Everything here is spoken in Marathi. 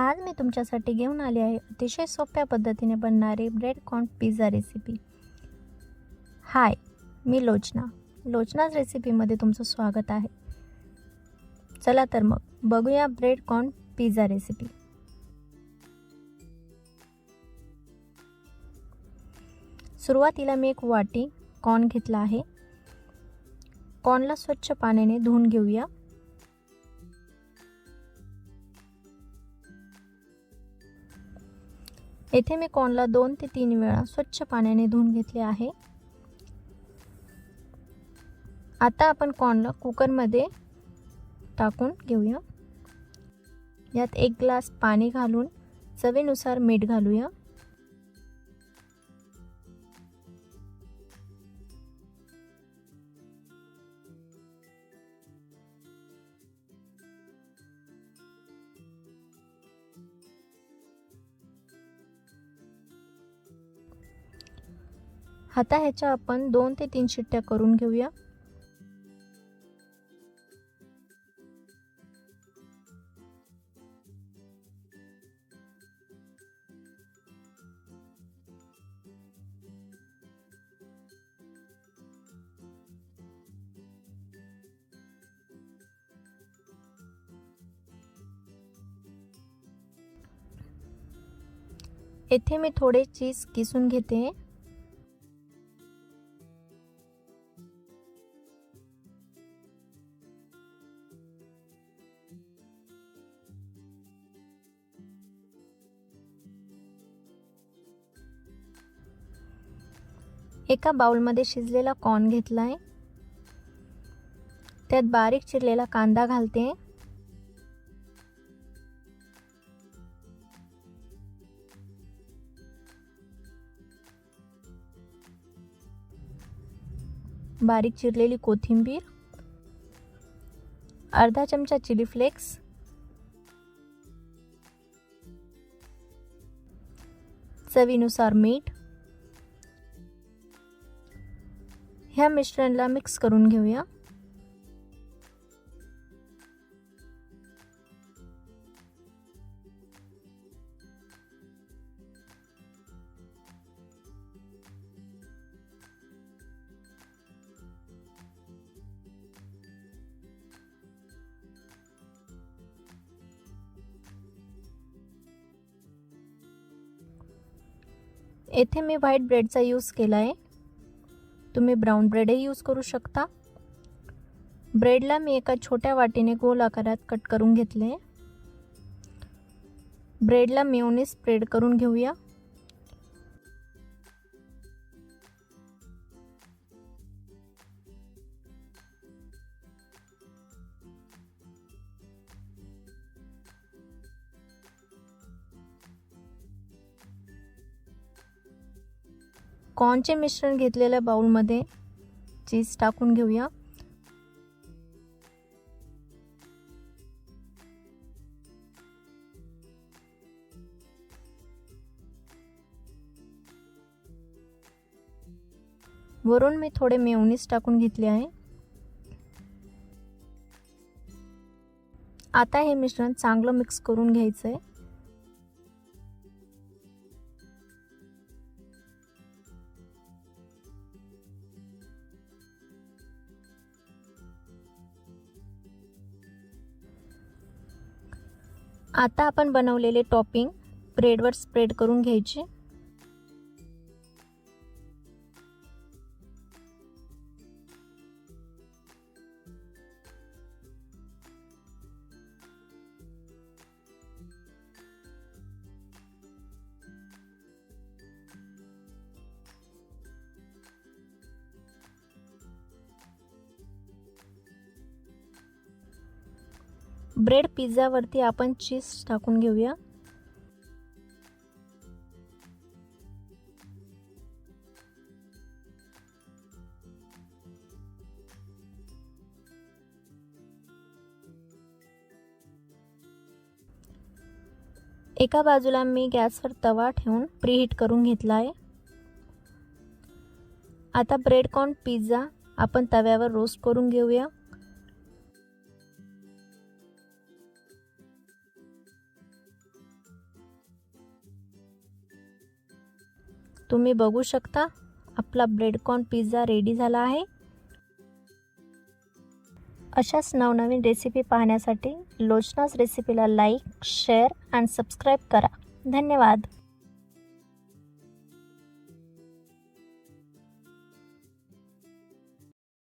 आज मी तुमच्यासाठी घेऊन आले आहे अतिशय सोप्या पद्धतीने बनणारी bread corn pizza recipe hi मी लोचना. लोचनाच रेसिपीमध्ये तुमचं स्वागत आहे. चला तर मग बघूया ब्रेड कॉर्न पिझ्झा रेसिपी सुरुवातीला मी एक वाटी कॉर्न घेतला आहे. कॉर्नला स्वच्छ पाण्याने धुवून घेऊया. येथे मी कॉर्नला दोन ते तीन वेळा स्वच्छ पाण्याने धुवून घेतले आहे. आता आपण कॉर्नला कुकरमध्ये टाकून घेऊया. यात एक ग्लास पाणी घालून चवीनुसार मीठ घालूया. आता ह्याच्या आपण दोन ते तीन शिट्ट्या करून घेऊया. येथे मी थोडे चीज किसून घेते. एका बाउलमध्ये शिजलेला कॉर्न घेतला आहे त्यात बारीक चिरलेला कांदा घालते. बारीक चिरलेली कोथिंबीर. अर्धा चमचा चिली फ्लेक्स. चवीनुसार मीठ. ह्या मिश्रणला मिक्स करून घेऊया. येथे मी व्हाईट ब्रेडचा यूज केला आहे तुम्ही ब्रेड ही यूज़ करू शकता. ब्रेडला मी एका छोट्या वाटीने गोल आकारात कट करून घेतले. ब्रेडला मेवणी स्प्रेड करून घेऊया. कॉर्नचे मिश्रण घेतलेल्या बाउलमध्ये चीज टाकून घेऊया. वरून मी थोडे मेवनीस टाकून घेतले आहे. आता हे मिश्रण चांगलं मिक्स करून घ्यायचं आहे आता आपण बनवलेले टॉपिंग ब्रेडवर स्प्रेड करून घ्यायचे. ब्रेड पिझ्झावरती आपण चीज टाकून घेऊया. एका बाजूला मी गॅसवर तवा ठेवून प्रीहीट करून घेतला आहे. आता ब्रेड कॉर्न पिझ्झा आपण तव्यावर रोस्ट करून घेऊया. तुम्ही बघू शकता आपला ब्रेडकॉर्न पिझ्झा रेडी झाला आहे. अशाच नवनवीन रेसिपी पाहण्यासाठी लोचनाच रेसिपीला लाईक शेअर अँड सबस्क्राईब करा. धन्यवाद.